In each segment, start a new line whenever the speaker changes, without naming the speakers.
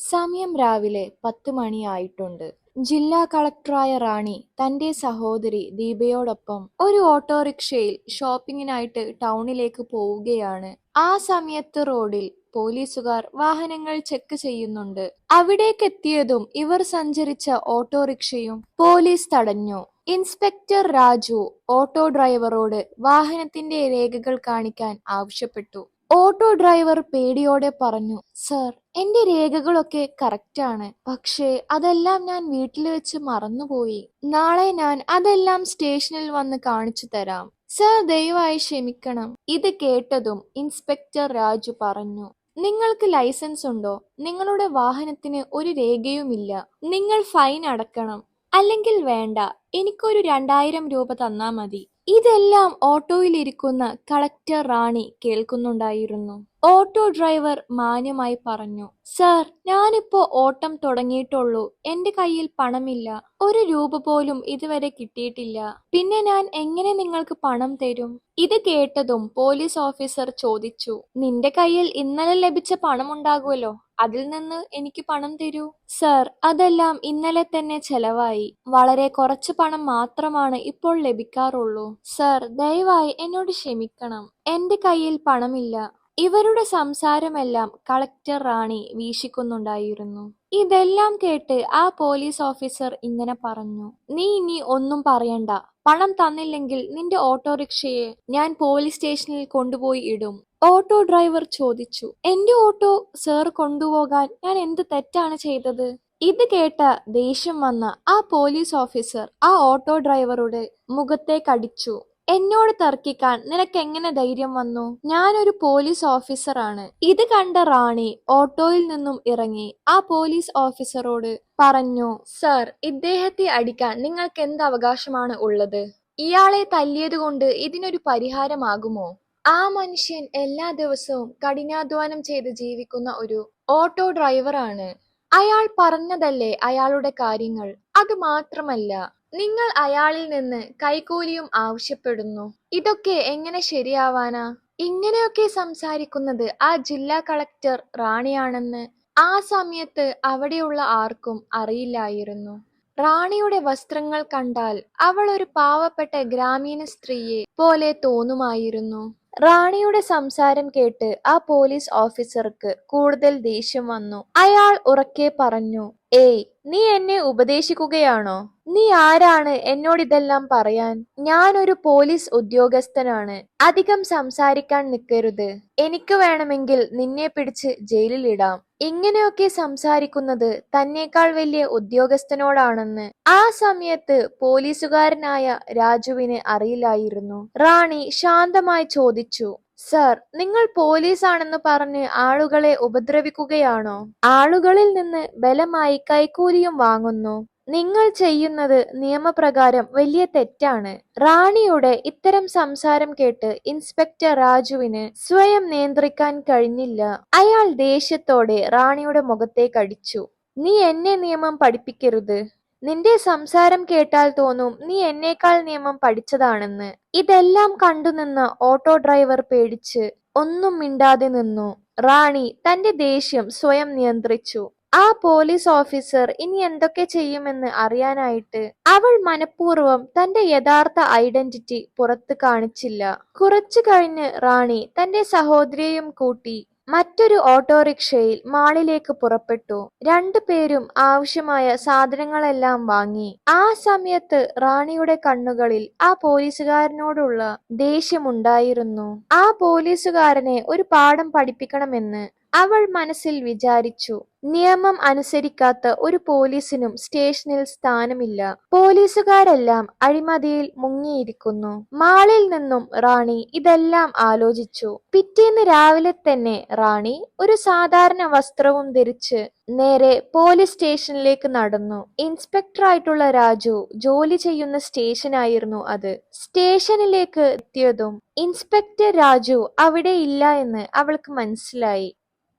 സമയം രാവിലെ പത്ത് മണിയായിട്ടുണ്ട്. ജില്ലാ കളക്ടറായ റാണി തന്റെ സഹോദരി ദീപയോടൊപ്പം ഒരു ഓട്ടോറിക്ഷയിൽ ഷോപ്പിങ്ങിനായിട്ട് ടൗണിലേക്ക് പോവുകയാണ്. ആ സമയത്ത് റോഡിൽ പോലീസുകാർ വാഹനങ്ങൾ ചെക്ക് ചെയ്യുന്നുണ്ട്. അവിടേക്കെത്തിയതും ഇവർ സഞ്ചരിച്ച ഓട്ടോറിക്ഷയും പോലീസ് തടഞ്ഞു. ഇൻസ്പെക്ടർ രാജു ഓട്ടോ ഡ്രൈവറോട് വാഹനത്തിന്റെ രേഖകൾ കാണിക്കാൻ ആവശ്യപ്പെട്ടു. ഓട്ടോ ഡ്രൈവർ പേടിയോടെ പറഞ്ഞു സർ എന്റെ രേഖകളൊക്കെ കറക്റ്റാണ്. പക്ഷേ അതെല്ലാം ഞാൻ വീട്ടിൽ വെച്ച് മറന്നുപോയി. നാളെ ഞാൻ അതെല്ലാം സ്റ്റേഷനിൽ വന്ന് കാണിച്ചു തരാം. സർ ദയവായി ക്ഷമിക്കണം ഇത് കേട്ടതും ഇൻസ്പെക്ടർ രാജു പറഞ്ഞു നിങ്ങൾക്ക് ലൈസൻസ് ഉണ്ടോ? നിങ്ങളുടെ വാഹനത്തിന് ഒരു രേഖയുമില്ല. നിങ്ങൾ ഫൈൻ അടക്കണം. അല്ലെങ്കിൽ വേണ്ട. എനിക്കൊരു രണ്ടായിരം രൂപ തന്നാ മതി. ഇതെല്ലാം ഓട്ടോയിലിരിക്കുന്ന കളക്ടർ റാണി കേൾക്കുന്നുണ്ടായിരുന്നു. ഓട്ടോ ഡ്രൈവർ മാന്യമായി പറഞ്ഞു സർ ഞാനിപ്പോ ഓട്ടം തുടങ്ങിയിട്ടുള്ളൂ. എന്റെ കയ്യിൽ പണമില്ല. ഒരു രൂപ പോലും ഇതുവരെ കിട്ടിയിട്ടില്ല. പിന്നെ ഞാൻ എങ്ങനെ നിങ്ങൾക്ക് പണം തരും? ഇത് കേട്ടതും പോലീസ് ഓഫീസർ ചോദിച്ചു നിന്റെ കയ്യിൽ ഇന്നലെ ലഭിച്ച പണമുണ്ടാകുമല്ലോ. അതിൽ നിന്ന് എനിക്ക് പണം തരൂ? സർ അതെല്ലാം ഇന്നലെ തന്നെ ചെലവായി. വളരെ കുറച്ച് പണം മാത്രമാണ് ഇപ്പോൾ ലഭിക്കാറുള്ളൂ. സർ ദയവായി എന്നോട് ക്ഷമിക്കണം. എന്റെ കയ്യിൽ പണമില്ല. ഇവരുടെ സംസാരമെല്ലാം കളക്ടർ റാണി വീശിക്കുന്നുണ്ടായിരുന്നു ഇതെല്ലാം കേട്ട് ആ പോലീസ് ഓഫീസർ ഇങ്ങനെ പറഞ്ഞു നീ ഇനി ഒന്നും പറയണ്ട. പണം തന്നില്ലെങ്കിൽ നിന്റെ ഓട്ടോറിക്ഷയെ ഞാൻ പോലീസ് സ്റ്റേഷനിൽ കൊണ്ടുപോയി ഇടും. ഓട്ടോ ഡ്രൈവർ ചോദിച്ചു എന്റെ ഓട്ടോ സർ കൊണ്ടുപോകാൻ ഞാൻ എന്ത് തെറ്റാണ് ചെയ്തത്? ഇത് കേട്ട ദേഷ്യം വന്ന ആ പോലീസ് ഓഫീസർ ആ ഓട്ടോ ഡ്രൈവറുടെ മുഖത്തേക്കടിച്ചു എന്നോട് തർക്കിക്കാൻ നിനക്ക് എങ്ങനെ ധൈര്യം വന്നു? ഞാനൊരു പോലീസ് ഓഫീസറാണ്. ഇത് കണ്ട റാണി ഓട്ടോയിൽ നിന്നും ഇറങ്ങി ആ പോലീസ് ഓഫീസറോട് പറഞ്ഞു സർ ഇദ്ദേഹത്തെ അടിക്കാൻ നിങ്ങൾക്ക് എന്ത് അവകാശമാണ് ഉള്ളത്? ഇയാളെ തല്ലിയതുകൊണ്ട് ഇതിനൊരു പരിഹാരമാകുമോ? ആ മനുഷ്യൻ എല്ലാ ദിവസവും കഠിനാധ്വാനം ചെയ്ത് ജീവിക്കുന്ന ഒരു ഓട്ടോ ഡ്രൈവറാണ്. അയാൾ പറഞ്ഞതല്ലേ അയാളുടെ കാര്യങ്ങൾ? അത് മാത്രമല്ല നിങ്ങൾ അയാളിൽ നിന്ന് കൈകൂലിയും ആവശ്യപ്പെടുന്നു. ഇതൊക്കെ എങ്ങനെ ശരിയാവാനാ? ഇങ്ങനെയൊക്കെ സംസാരിക്കുന്നത് ആ ജില്ലാ കളക്ടർ റാണിയാണെന്ന് ആ സമയത്ത് അവിടെയുള്ള ആർക്കും അറിയില്ലായിരുന്നു. റാണിയുടെ വസ്ത്രങ്ങൾ കണ്ടാൽ അവൾ ഒരു പാവപ്പെട്ട ഗ്രാമീണ സ്ത്രീയെ പോലെ തോന്നുമായിരുന്നു. റാണിയുടെ സംസാരം കേട്ട് ആ പോലീസ് ഓഫീസർക്ക് കൂടുതൽ ദേഷ്യം വന്നു. അയാൾ ഉറക്കെ പറഞ്ഞു ഏയ് നീ എന്നെ ഉപദേശിക്കുകയാണോ? നീ ആരാണ് എന്നോട് ഇതെല്ലാം പറയാൻ? ഞാൻ ഒരു പോലീസ് ഉദ്യോഗസ്ഥനാണ്. അധികം സംസാരിക്കാൻ നിൽക്കരുത് എനിക്ക് വേണമെങ്കിൽ നിന്നെ പിടിച്ച് ജയിലിലിടാം ഇങ്ങനെയൊക്കെ സംസാരിക്കുന്നത് തന്നേക്കാൾ വലിയ ഉദ്യോഗസ്ഥനോടാണെന്ന് ആ സമയത്ത് പോലീസുകാരനായ രാജുവിന് അറിയില്ലായിരുന്നു. റാണി ശാന്തമായി ചോദിച്ചു സർ നിങ്ങൾ പോലീസാണെന്ന് പറഞ്ഞ് ആളുകളെ ഉപദ്രവിക്കുകയാണോ? ആളുകളിൽ നിന്ന് ബലമായി കൈക്കൂലിയും വാങ്ങുന്നു. നിങ്ങൾ ചെയ്യുന്നത് നിയമപ്രകാരം വലിയ തെറ്റാണ്. റാണിയുടെ ഇത്തരം സംസാരം കേട്ട് ഇൻസ്പെക്ടർ രാജുവിന് സ്വയം നിയന്ത്രിക്കാൻ കഴിഞ്ഞില്ല. അയാൾ ദേഷ്യത്തോടെ റാണിയുടെ മുഖത്തേക്കടിച്ചു നീ എന്നെ നിയമം പഠിപ്പിക്കരുത്. നിന്റെ സംസാരം കേട്ടാൽ തോന്നും നീ എന്നേക്കാൾ നിയമം പഠിച്ചതാണെന്ന്. ഇതെല്ലാം കണ്ടുനിന്ന ഓട്ടോ ഡ്രൈവർ പേടിച്ച് ഒന്നും മിണ്ടാതെ നിന്നു. റാണി തന്റെ ദേഷ്യം സ്വയം നിയന്ത്രിച്ചു. ആ പോലീസ് ഓഫീസർ ഇനി എന്തൊക്കെ ചെയ്യുമെന്ന് അറിയാനായിട്ട് അവൾ മനഃപൂർവം തന്റെ യഥാർത്ഥ ഐഡന്റിറ്റി പുറത്ത് കാണിച്ചില്ല. കുറച്ചു കഴിഞ്ഞ് റാണി തന്റെ സഹോദരിയെയും കൂട്ടി മറ്റൊരു ഓട്ടോറിക്ഷയിൽ മാളിലേക്ക് പുറപ്പെട്ടു. രണ്ടുപേരും ആവശ്യമായ സാധനങ്ങളെല്ലാം വാങ്ങി. ആ സമയത്ത് റാണിയുടെ കണ്ണുകളിൽ ആ പോലീസുകാരനോടുള്ള ദേഷ്യമുണ്ടായിരുന്നു. ആ പോലീസുകാരനെ ഒരു പാഠം പഠിപ്പിക്കണമെന്ന് അവൾ മനസ്സിൽ വിചാരിച്ചു നിയമം അനുസരിക്കാത്ത ഒരു പോലീസിനും സ്റ്റേഷനിൽ സ്ഥാനമില്ല. പോലീസുകാരെല്ലാം അഴിമതിയിൽ മുങ്ങിയിരിക്കുന്നു. മാളിൽ നിന്നും റാണി ഇതെല്ലാം ആലോചിച്ചു. പിറ്റേന്ന് രാവിലെ തന്നെ റാണി ഒരു സാധാരണ വസ്ത്രവും ധരിച്ച് നേരെ പോലീസ് സ്റ്റേഷനിലേക്ക് നടന്നു. ഇൻസ്പെക്ടറായിട്ടുള്ള രാജു ജോലി ചെയ്യുന്ന സ്റ്റേഷനായിരുന്നു അത്. സ്റ്റേഷനിലേക്ക് എത്തിയതും ഇൻസ്പെക്ടർ രാജു അവിടെ ഇല്ല എന്ന് അവൾക്ക് മനസ്സിലായി.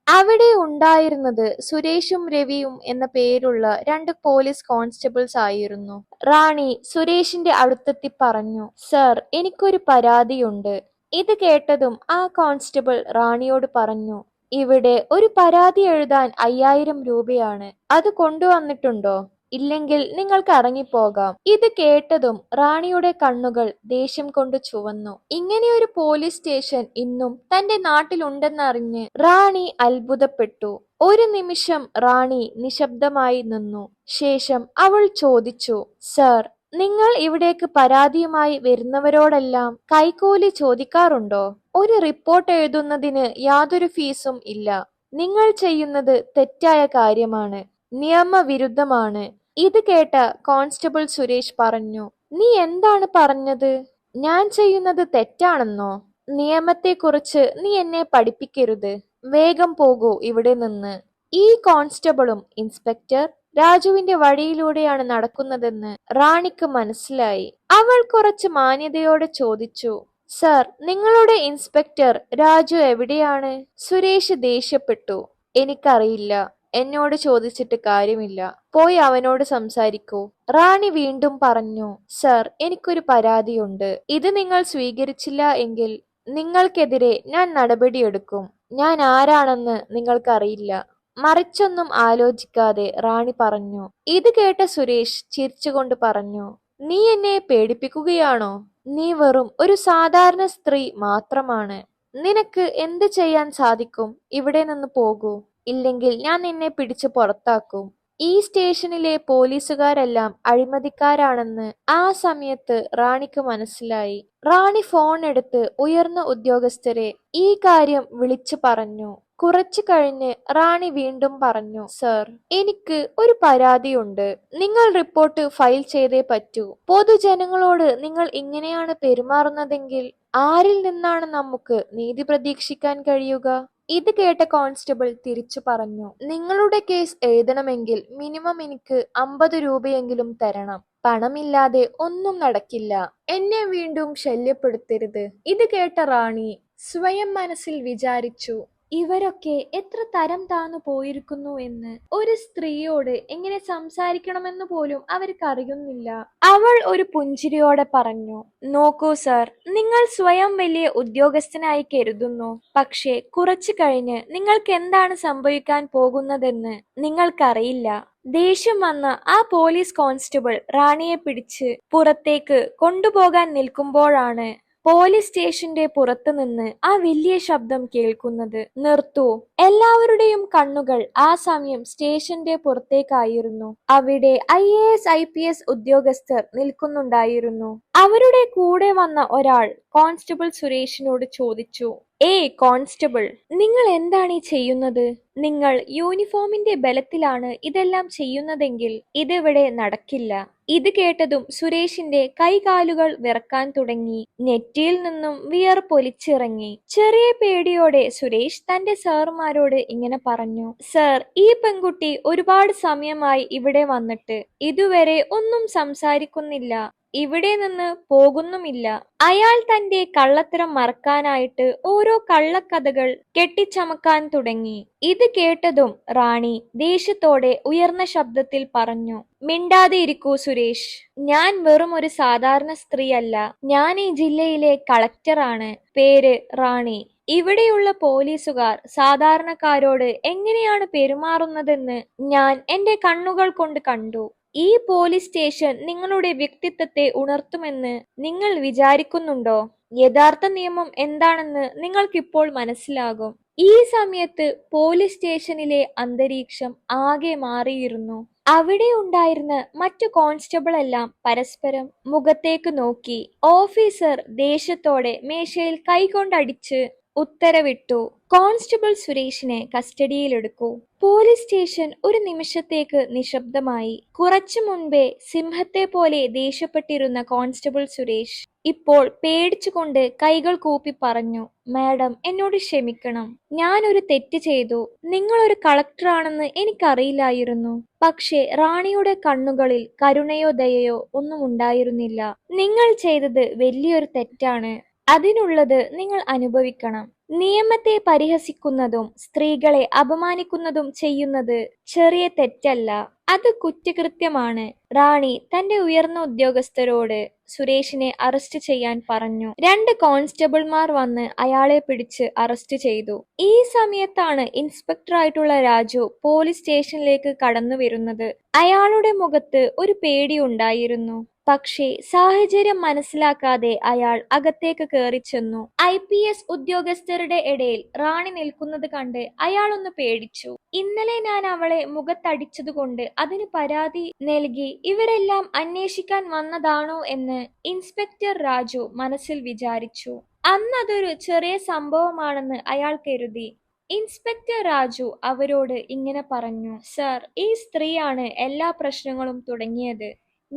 അവിടെ ഉണ്ടായിരുന്നത് സുരേഷും രവിയും എന്ന പേരുള്ള രണ്ട് പോലീസ് കോൺസ്റ്റബിൾസ് ആയിരുന്നു. റാണി സുരേഷിന്റെ അടുത്തെത്തി പറഞ്ഞു സർ എനിക്കൊരു പരാതിയുണ്ട്. ഇത് കേട്ടതും ആ കോൺസ്റ്റബിൾ റാണിയോട് പറഞ്ഞു ഇവിടെ ഒരു പരാതി എഴുതാൻ അയ്യായിരം രൂപയാണ്. അത് കൊണ്ടുവന്നിട്ടുണ്ടോ? ഇല്ലെങ്കിൽ നിങ്ങൾക്ക് ഇറങ്ങിപ്പോകാം ഇത് കേട്ടതും റാണിയുടെ കണ്ണുകൾ ദേഷ്യം കൊണ്ട് ചുവന്നു. ഇങ്ങനെ ഒരു പോലീസ് സ്റ്റേഷൻ ഇന്നും തന്റെ നാട്ടിലുണ്ടെന്നറിഞ്ഞ് റാണി അത്ഭുതപ്പെട്ടു. ഒരു നിമിഷം റാണി നിശബ്ദമായി നിന്നു. ശേഷം അവൾ ചോദിച്ചു സർ നിങ്ങൾ ഇവിടേക്ക് പരാതിയുമായി വരുന്നവരോടെല്ലാം കൈക്കൂലി ചോദിക്കാറുണ്ടോ? ഒരു റിപ്പോർട്ട് എഴുതുന്നതിന് യാതൊരു ഫീസും ഇല്ല. നിങ്ങൾ ചെയ്യുന്നത് തെറ്റായ കാര്യമാണ്. നിയമവിരുദ്ധമാണ്. ഇത് കേട്ട് കോൺസ്റ്റബിൾ സുരേഷ് പറഞ്ഞു നീ എന്താണ് പറഞ്ഞത്? ഞാൻ ചെയ്യുന്നത് തെറ്റാണെന്നോ? നിയമത്തെക്കുറിച്ച് നീ എന്നെ പഠിപ്പിക്കരുത്. വേഗം പോകൂ ഇവിടെ നിന്ന്. ഈ കോൺസ്റ്റബിളും ഇൻസ്പെക്ടർ രാജുവിന്റെ വഴിയിലൂടെയാണ് നടക്കുന്നതെന്ന് റാണിക്ക് മനസ്സിലായി. അവൾ കുറച്ച് മാന്യതയോടെ ചോദിച്ചു സർ നിങ്ങളുടെ ഇൻസ്പെക്ടർ രാജു എവിടെയാണ്? സുരേഷ് ദേഷ്യപ്പെട്ടു എനിക്കറിയില്ല. എന്നോട് ചോദിച്ചിട്ട് കാര്യമില്ല. പോയി അവനോട് സംസാരിക്കൂ. റാണി വീണ്ടും പറഞ്ഞു സർ എനിക്കൊരു പരാതിയുണ്ട്. ഇത് നിങ്ങൾ സ്വീകരിച്ചില്ല എങ്കിൽ നിങ്ങൾക്കെതിരെ ഞാൻ നടപടിയെടുക്കും. ഞാൻ ആരാണെന്ന് നിങ്ങൾക്കറിയില്ല. മറിച്ചൊന്നും ആലോചിക്കാതെ റാണി പറഞ്ഞു ഇത് കേട്ട സുരേഷ് ചിരിച്ചുകൊണ്ട് പറഞ്ഞു നീ എന്നെ പേടിപ്പിക്കുകയാണോ? നീ വെറും ഒരു സാധാരണ സ്ത്രീ മാത്രമാണ്. നിനക്ക് എന്ത് ചെയ്യാൻ സാധിക്കും? ഇവിടെ നിന്ന് പോകൂ. ഇല്ലെങ്കിൽ ഞാൻ നിന്നെ പിടിച്ചു പുറത്താക്കും. ഈ സ്റ്റേഷനിലെ പോലീസുകാരെല്ലാം അഴിമതിക്കാരാണെന്ന് ആ സമയത്ത് റാണിക്ക് മനസ്സിലായി. റാണി ഫോൺ എടുത്ത് ഉയർന്ന ഉദ്യോഗസ്ഥരെ ഈ കാര്യം വിളിച്ചു പറഞ്ഞു. കുറച്ചു കഴിഞ്ഞ് റാണി വീണ്ടും പറഞ്ഞു സർ എനിക്ക് ഒരു പരാതിയുണ്ട്. നിങ്ങൾ റിപ്പോർട്ട് ഫയൽ ചെയ്തേ പറ്റൂ. പൊതുജനങ്ങളോട് നിങ്ങൾ ഇങ്ങനെയാണ് പെരുമാറുന്നതെങ്കിൽ ആരിൽ നിന്നാണ് നമുക്ക് നീതി പ്രതീക്ഷിക്കാൻ കഴിയുക? ഇത് കേട്ട കോൺസ്റ്റബിൾ തിരിച്ചു പറഞ്ഞു നിങ്ങളുടെ കേസ് എഴുതണമെങ്കിൽ മിനിമം എനിക്ക് അമ്പത് രൂപയെങ്കിലും തരണം. പണമില്ലാതെ ഒന്നും നടക്കില്ല. എന്നെ വീണ്ടും ശല്യപ്പെടുത്തരുത്. ഇത് കേട്ട റാണി സ്വയം മനസ്സിൽ വിചാരിച്ചു ഇവരൊക്കെ എത്ര തരം താന്നു പോയിരിക്കുന്നു എന്ന് ഒരു സ്ത്രീയോട് എങ്ങനെ സംസാരിക്കണമെന്ന് പോലും അവർക്കറിയുന്നില്ല. അവൾ ഒരു പുഞ്ചിരിയോടെ പറഞ്ഞു നോക്കൂ സർ നിങ്ങൾ സ്വയം വലിയ ഉദ്യോഗസ്ഥനായി കരുതുന്നു. പക്ഷേ കുറച്ചു കഴിഞ്ഞ് നിങ്ങൾക്ക് എന്താണ് സംഭവിക്കാൻ പോകുന്നതെന്ന് നിങ്ങൾക്കറിയില്ല. ദേഷ്യം വന്ന ആ പോലീസ് കോൺസ്റ്റബിൾ റാണിയെ പിടിച്ച് പുറത്തേക്ക് കൊണ്ടുപോകാൻ നിൽക്കുമ്പോഴാണ് പോലീസ് സ്റ്റേഷന്റെ പുറത്തു നിന്ന് ആ വലിയ ശബ്ദം കേൾക്കുന്നത് നിർത്തൂ. എല്ലാവരുടെയും കണ്ണുകൾ ആ സമയം സ്റ്റേഷന്റെ പുറത്തേക്കായിരുന്നു. അവിടെ I A S I P S ഉദ്യോഗസ്ഥർ നിൽക്കുന്നുണ്ടായിരുന്നു. അവരുടെ കൂടെ വന്ന ഒരാൾ കോൺസ്റ്റബിൾ സുരേഷിനോട് ചോദിച്ചു ഏ കോൺസ്റ്റബിൾ നിങ്ങൾ എന്താണ് ഈ ചെയ്യുന്നത്? നിങ്ങൾ യൂണിഫോമിന്റെ ബലത്തിലാണ് ഇതെല്ലാം ചെയ്യുന്നതെങ്കിൽ ഇതിവിടെ നടക്കില്ല. ഇത് കേട്ടതും സുരേഷിന്റെ കൈകാലുകൾ വിറക്കാൻ തുടങ്ങി നെറ്റിയിൽ നിന്നും വിയർപ്പൊലിച്ചിറങ്ങി. ചെറിയ പേടിയോടെ സുരേഷ് തന്റെ സാറുമാരോട് ഇങ്ങനെ പറഞ്ഞു സർ ഈ പെൺകുട്ടി ഒരുപാട് സമയമായി ഇവിടെ വന്നിട്ട് ഇതുവരെ ഒന്നും സംസാരിക്കുന്നില്ല. ഇവിടെ നിന്ന് പോകുന്നുമില്ല. അയാൾ തന്റെ കള്ളത്തരം മറക്കാനായിട്ട് ഓരോ കള്ളക്കഥകൾ കെട്ടിച്ചമക്കാൻ തുടങ്ങി. ഇത് കേട്ടതും റാണി ദേഷ്യത്തോടെ ഉയർന്ന ശബ്ദത്തിൽ പറഞ്ഞു മിണ്ടാതെ ഇരിക്കൂ സുരേഷ്. ഞാൻ വെറും ഒരു സാധാരണ സ്ത്രീയല്ല. ഞാൻ ഈ ജില്ലയിലെ കളക്ടറാണ് പേര് റാണി. ഇവിടെയുള്ള പോലീസുകാർ സാധാരണക്കാരോട് എങ്ങനെയാണ് പെരുമാറുന്നതെന്ന് ഞാൻ എന്റെ കണ്ണുകൾ കൊണ്ട് കണ്ടു. ഈ പോലീസ് സ്റ്റേഷൻ നിങ്ങളുടെ വ്യക്തിത്വത്തെ ഉണർത്തുമെന്ന് നിങ്ങൾ വിചാരിക്കുന്നുണ്ടോ? യഥാർത്ഥ നിയമം എന്താണെന്ന് നിങ്ങൾക്കിപ്പോൾ മനസ്സിലാകും. ഈ സമയത്ത് പോലീസ് സ്റ്റേഷനിലെ അന്തരീക്ഷം ആകെ മാറിയിരുന്നു. അവിടെ ഉണ്ടായിരുന്ന മറ്റു കോൺസ്റ്റബിൾ എല്ലാം പരസ്പരം മുഖത്തേക്ക് നോക്കി. ഓഫീസർ ദേഷ്യത്തോടെ മേശയിൽ കൈകൊണ്ടടിച്ച് ഉത്തരവിട്ടു. കോൺസ്റ്റബിൾ സുരേഷിനെ കസ്റ്റഡിയിലെടുക്കൂ. പോലീസ് സ്റ്റേഷൻ ഒരു നിമിഷത്തേക്ക് നിശബ്ദമായി. കുറച്ചു മുൻപേ സിംഹത്തെ പോലെ ദേഷ്യപ്പെട്ടിരുന്ന കോൺസ്റ്റബിൾ സുരേഷ് ഇപ്പോൾ പേടിച്ചുകൊണ്ട് കൈകൾ കൂപ്പി പറഞ്ഞു മാഡം എന്നോട് ക്ഷമിക്കണം. ഞാനൊരു തെറ്റ് ചെയ്തു. നിങ്ങളൊരു കളക്ടറാണെന്ന് എനിക്കറിയില്ലായിരുന്നു. പക്ഷേ റാണിയുടെ കണ്ണുകളിൽ കരുണയോ ദയയോ ഒന്നും ഉണ്ടായിരുന്നില്ല. നിങ്ങൾ ചെയ്തത് വലിയൊരു തെറ്റാണ്. അതിനുള്ളത് നിങ്ങൾ അനുഭവിക്കണം. നിയമത്തെ പരിഹസിക്കുന്നതും സ്ത്രീകളെ അപമാനിക്കുന്നതും ചെയ്യുന്നത് ചെറിയ തെറ്റല്ല. അത് കുറ്റകൃത്യമാണ്. റാണി തന്റെ ഉയർന്ന ഉദ്യോഗസ്ഥരോട് സുരേഷിനെ അറസ്റ്റ് ചെയ്യാൻ പറഞ്ഞു. രണ്ട് കോൺസ്റ്റബിൾമാർ വന്ന് അയാളെ പിടിച്ച് അറസ്റ്റ് ചെയ്തു. ഈ സമയത്താണ് ഇൻസ്പെക്ടറായിട്ടുള്ള രാജു പോലീസ് സ്റ്റേഷനിലേക്ക് കടന്നു വരുന്നത്. അയാളുടെ മുഖത്ത് ഒരു പേടി ഉണ്ടായിരുന്നു. പക്ഷേ സാഹചര്യം മനസ്സിലാക്കാതെ അയാൾ അകത്തേക്ക് കയറി ചെന്നു ഐ പി എസ് ഉദ്യോഗസ്ഥരുടെ ഇടയിൽ റാണി നിൽക്കുന്നത് കണ്ട് അയാളൊന്ന് പേടിച്ചു. ഇന്നലെ ഞാൻ അവളെ മുഖത്തടിച്ചതുകൊണ്ട് അതിന് പരാതി നൽകി. ഇവരെല്ലാം അന്വേഷിക്കാൻ വന്നതാണോ എന്ന് ഇൻസ്പെക്ടർ രാജു മനസ്സിൽ വിചാരിച്ചു. അന്നതൊരു ചെറിയ സംഭവമാണെന്ന് അയാൾ കരുതി. ഇൻസ്പെക്ടർ രാജു അവരോട് ഇങ്ങനെ പറഞ്ഞു. സർ ഈ സ്ത്രീയാണ് എല്ലാ പ്രശ്നങ്ങളും തുടങ്ങിയത്.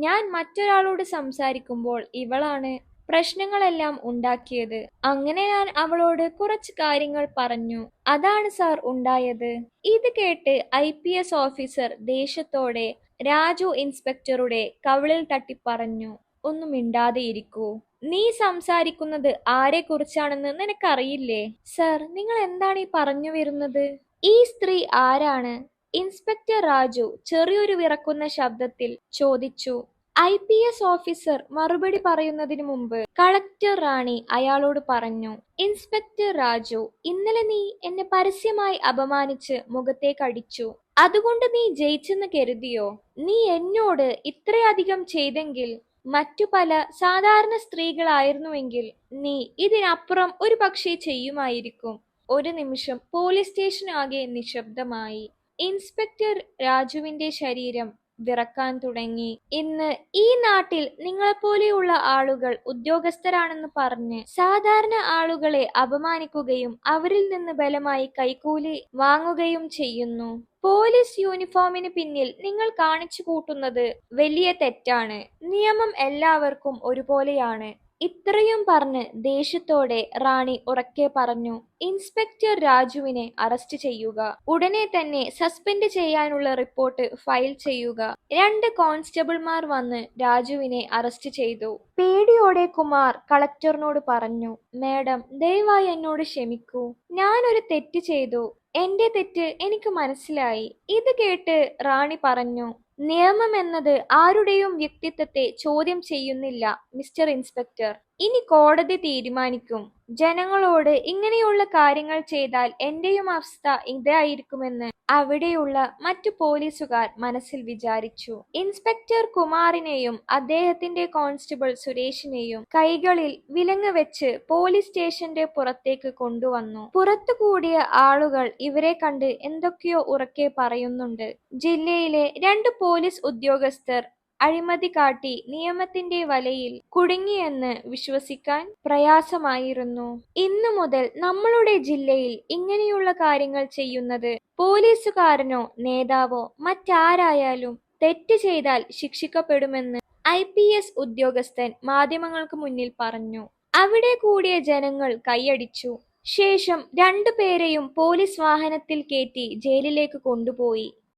ഞാൻ മറ്റൊരാളോട് സംസാരിക്കുമ്പോൾ ഇവളാണ് പ്രശ്നങ്ങളെല്ലാം ഉണ്ടാക്കിയത്. അങ്ങനെ ഞാൻ അവളോട് കുറച്ച് കാര്യങ്ങൾ പറഞ്ഞു. അതാണ് സാർ ഉണ്ടായത്. ഇത് കേട്ട് ഐ പി എസ് ഓഫീസർ ദേഷ്യത്തോടെ രാജു ഇൻസ്പെക്ടറുടെ കവിളിൽ തട്ടി പറഞ്ഞു ഒന്നും മിണ്ടാതെ ഇരിക്കൂ. നീ സംസാരിക്കുന്നത് ആരെ കുറിച്ചാണെന്ന് നിനക്കറിയില്ലേ? സർ നിങ്ങൾ എന്താണ് ഈ പറഞ്ഞു വരുന്നത്? ഈ സ്ത്രീ ആരാണ്? ഇൻസ്പെക്ടർ രാജു ചെറിയൊരു വിറക്കുന്ന ശബ്ദത്തിൽ ചോദിച്ചു ഐ പി എസ് ഓഫീസർ മറുപടി പറയുന്നതിന് മുമ്പ് കളക്ടർ റാണി അയാളോട് പറഞ്ഞു ഇൻസ്പെക്ടർ രാജു ഇന്നലെ നീ എന്നെ പരസ്യമായി അപമാനിച്ച് മുഖത്തേക്ക് അടിച്ചു. അതുകൊണ്ട് നീ ജയിച്ചെന്ന് കരുതിയോ? നീ എന്നോട് ഇത്രയധികം ചെയ്തെങ്കിൽ മറ്റു പല സാധാരണ സ്ത്രീകളായിരുന്നുവെങ്കിൽ നീ ഇതിനപ്പുറം ഒരു പക്ഷേ ചെയ്യുമായിരിക്കും. ഒരു നിമിഷം പോലീസ് സ്റ്റേഷൻ ആകെ നിശബ്ദമായി. ഇൻസ്പെക്ടർ രാജുവിന്റെ ശരീരം വിറക്കാൻ തുടങ്ങി. ഇന്ന് ഈ നാട്ടിൽ നിങ്ങളെപ്പോലെയുള്ള ആളുകൾ ഉദ്യോഗസ്ഥരാണെന്ന് പറഞ്ഞ് സാധാരണ ആളുകളെ അപമാനിക്കുകയും അവരിൽ നിന്ന് ബലമായി കൈക്കൂലി വാങ്ങുകയും ചെയ്യുന്നു. പോലീസ് യൂണിഫോമിന് പിന്നിൽ നിങ്ങൾ കാണിച്ചു കൂട്ടുന്നത് വലിയ തെറ്റാണ്. നിയമം എല്ലാവർക്കും ഒരുപോലെയാണ്. ഇത്രയും പറഞ്ഞ് ദേഷ്യത്തോടെ റാണി ഉറക്കെ പറഞ്ഞു ഇൻസ്പെക്ടർ രാജുവിനെ അറസ്റ്റ് ചെയ്യുക. ഉടനെ തന്നെ സസ്പെൻഡ് ചെയ്യാനുള്ള റിപ്പോർട്ട് ഫയൽ ചെയ്യുക. രണ്ട് കോൺസ്റ്റബിൾമാർ വന്ന് രാജുവിനെ അറസ്റ്റ് ചെയ്തു. പേടിയോടെ കുമാർ കളക്ടറിനോട് പറഞ്ഞു മേഡം ദയവായി എന്നോട് ക്ഷമിക്കൂ. ഞാനൊരു തെറ്റ് ചെയ്തു. എന്റെ തെറ്റ് എനിക്ക് മനസ്സിലായി. ഇത് കേട്ട് റാണി പറഞ്ഞു നിയമം എന്നത് ആരുടെയും വ്യക്തിത്വത്തെ ചോദ്യം ചെയ്യുന്നില്ല മിസ്റ്റർ ഇൻസ്പെക്ടർ. ഇനി കോടതി തീരുമാനിക്കും. ജനങ്ങളോട് ഇങ്ങനെയുള്ള കാര്യങ്ങൾ ചെയ്താൽ എന്റെയും അവസ്ഥ ഇതായിരിക്കുമെന്ന് അവിടെയുള്ള മറ്റു പോലീസുകാർ മനസ്സിൽ വിചാരിച്ചു. ഇൻസ്പെക്ടർ കുമാറിനെയും അദ്ദേഹത്തിന്റെ കോൺസ്റ്റബിൾ സുരേഷിനെയും കൈകളിൽ വിലങ്ങ് വെച്ച് പോലീസ് സ്റ്റേഷന്റെ പുറത്തേക്ക് കൊണ്ടുവന്നു. പുറത്തു കൂടിയ ആളുകൾ ഇവരെ കണ്ട് എന്തൊക്കെയോ ഉറക്കെ പറയുന്നുണ്ട്. ജില്ലയിലെ രണ്ട് പോലീസ് ഉദ്യോഗസ്ഥർ അഴിമതി കാട്ടി നിയമത്തിന്റെ വലയിൽ കുടുങ്ങിയെന്ന് വിശ്വസിക്കാൻ പ്രയാസമായിരുന്നു. ഇന്നു മുതൽ നമ്മളുടെ ജില്ലയിൽ ഇങ്ങനെയുള്ള കാര്യങ്ങൾ ചെയ്യുന്നത് പോലീസുകാരനോ നേതാവോ മറ്റാരായാലും തെറ്റ് ചെയ്താൽ ശിക്ഷിക്കപ്പെടുമെന്ന് ഐ പി എസ് ഉദ്യോഗസ്ഥൻ മാധ്യമങ്ങൾക്ക് മുന്നിൽ പറഞ്ഞു. അവിടെ കൂടിയ ജനങ്ങൾ കൈയടിച്ചു. ശേഷം രണ്ടു പേരെയും പോലീസ് വാഹനത്തിൽ കയറ്റി ജയിലിലേക്ക് കൊണ്ടുപോയി.